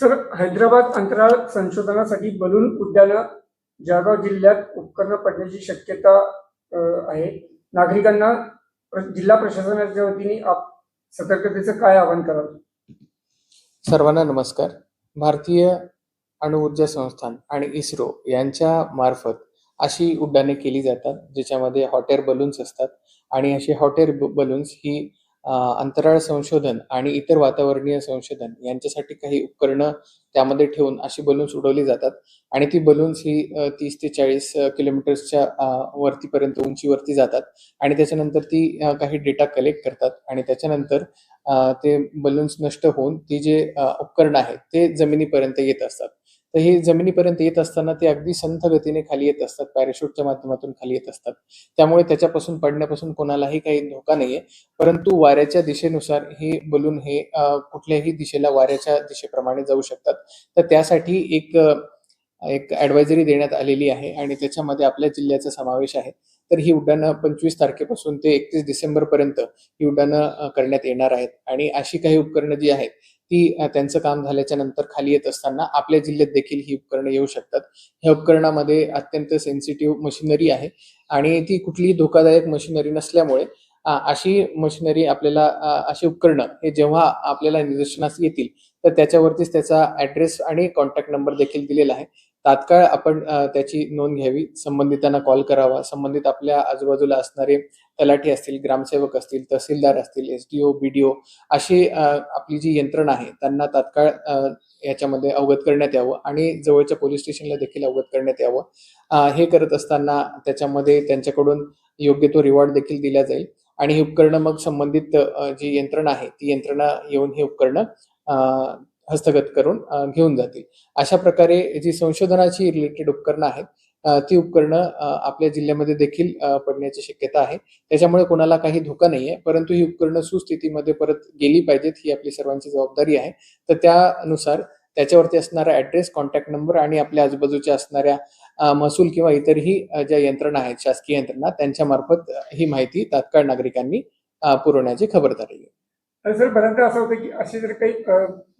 Sir Hyderabad अंतराळ संशोधनासाठी balloon उड्डाणं जळगाव जिल्ह्यात उपकरणं पडण्याची शक्यता आहे. नागरिकांना जिल्हा प्रशासनाच्या वतीने आप सतर्कतेचं काय आवाहन कराल? सर्वांना नमस्कार. भारतीय अणुऊर्जा संस्थान आणि इस्रो यांच्या मार्फत अशी उड्डाणे केली जातात ज्याच्यामध्ये हॉट एअर बलून्स असतात आणि अशी हॉट एअर बलून्स ही अंतराळ संशोधन आणि इतर वातावरणीय संशोधन यांच्यासाठी काही उपकरणं त्यामध्ये ठेवून अशी बलून्स उडवली जातात. आणि ती बलून्स ही तीस ते चाळीस किलोमीटर्सच्या वरतीपर्यंत उंचीवरती जातात. आणि त्याच्यानंतर ती काही डेटा कलेक्ट करतात. आणि त्याच्यानंतर ते बलून्स नष्ट होऊन ती जे उपकरणं उपकरण आहेत ते जमिनीपर्यंत येत असतात. तर हे जमिनीपर्यंत येत असताना ते अगदी संथ गतीने खाली येत असतात पॅराशूटच्या माध्यमातून खाली येत असतात. त्यामुळे त्याच्यापासून पडण्यापासून कोणालाही काही धोका नाहीये. परंतु वाऱ्याच्या दिशेनुसार हे बलून हे कुठल्याही दिशेला वाऱ्याच्या दिशेप्रमाणे जाऊ शकतात. तर त्यासाठी एक एक ऍडवायझरी देण्यात आलेली आहे आणि त्याच्यामध्ये आपल्या जिल्ह्याचा समावेश आहे. तर ही उड्डाणं पंचवीस तारखेपासून ते एकतीस डिसेंबर पर्यंत ही उड्डाणं करण्यात येणार आहेत. आणि अशी काही उपकरणं जी आहेत ती त्यांचं काम झाल्याच्यानंतर खाली येत असताना आपल्या जिल्ह्यात देखील ही उपकरणं येऊ शकतात. ह्या उपकरणामध्ये अत्यंत सेन्सिटिव्ह मशिनरी आहे आणि ती कुठलीही धोकादायक मशिनरी नसल्यामुळे अशी मशिनरी आपल्याला अशी उपकरणं हे जेव्हा आपल्याला निदर्शनास येतील तर त्याच्यावरतीच त्याचा ऍड्रेस आणि कॉन्टॅक्ट नंबर देखील दिलेला आहे. तात्काळ आपण त्याची नोंद घ्यावी. संबंधितांना कॉल करावा. संबंधित आपल्या आजूबाजूला असणारे तलाठी असतील ग्रामसेवक असतील तहसीलदार असतील S D O B D O अशी आपली जी यंत्रणा आहे त्यांना तात्काळ याच्यामध्ये अवगत करण्यात यावं आणि जवळच्या पोलीस स्टेशनला देखील अवगत करण्यात यावं. हे करत असताना त्याच्यामध्ये त्यांच्याकडून योग्य तो रिवॉर्ड देखील दिला जाईल आणि ही उपकरणं मग संबंधित जी यंत्रणा आहे ती यंत्रणा येऊन ही उपकरणं हस्तगत करून घेऊन जातील. अशा प्रकारे जी संशोधनाची रिलेटेड उपकरणं आहेत ती उपकरणं आपल्या जिल्ह्यामध्ये देखील पडण्याची शक्यता आहे. त्याच्यामुळे कोणाला काही धोका नाहीये परंतु ही उपकरणं सुस्थितीमध्ये परत गेली पाहिजेत ही आपली सर्वांची जबाबदारी आहे. तर त्यानुसार त्याच्यावरती असणारा ऍड्रेस कॉन्टॅक्ट नंबर आणि आपल्या आजूबाजूच्या असणाऱ्या महसूल किंवा इतरही ज्या यंत्रणा आहेत शासकीय यंत्रणा त्यांच्या मार्फत ही माहिती तात्काळ नागरिकांनी पुरवण्याची खबरदारी सर बऱ्याचदा असं होतं की अशी जर काही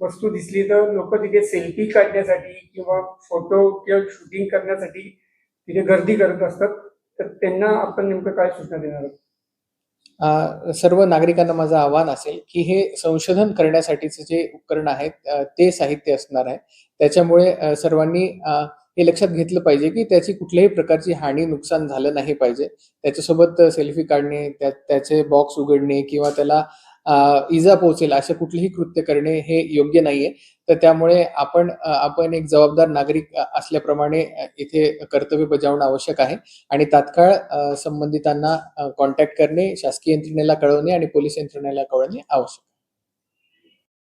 वस्तू दिसली तर लोक तिथे सेल्फी काढण्यासाठी किंवा फोटो किंवा शूटिंग करण्यासाठी तिथे गर्दी करत असतात. तर त्यांना आपण नेमकं काय सूचना देणार आहोत? सर्व नागरिकांना माझं आव्हान असेल की हे संशोधन करण्यासाठीचे जे उपकरण आहेत ते साहित्य असणार आहे. त्याच्यामुळे सर्वांनी हे लक्षात घेतलं पाहिजे की त्याची कुठल्याही प्रकारची हानी नुकसान झालं नाही पाहिजे. त्याच्यासोबत सेल्फी काढणे त्या त्याचे बॉक्स उघडणे किंवा त्याला इजा पोहोचेल असे कुठलेही कृत्य करणे हे योग्य नाहीये. तर त्यामुळे आपण आपण एक जबाबदार नागरिक असल्याप्रमाणे इथे कर्तव्य बजावणं आवश्यक आहे. आणि तात्काळ संबंधितांना कॉन्टॅक्ट करणे शासकीय यंत्रणेला कळवणे आणि पोलीस यंत्रणेला कळवणे आवश्यक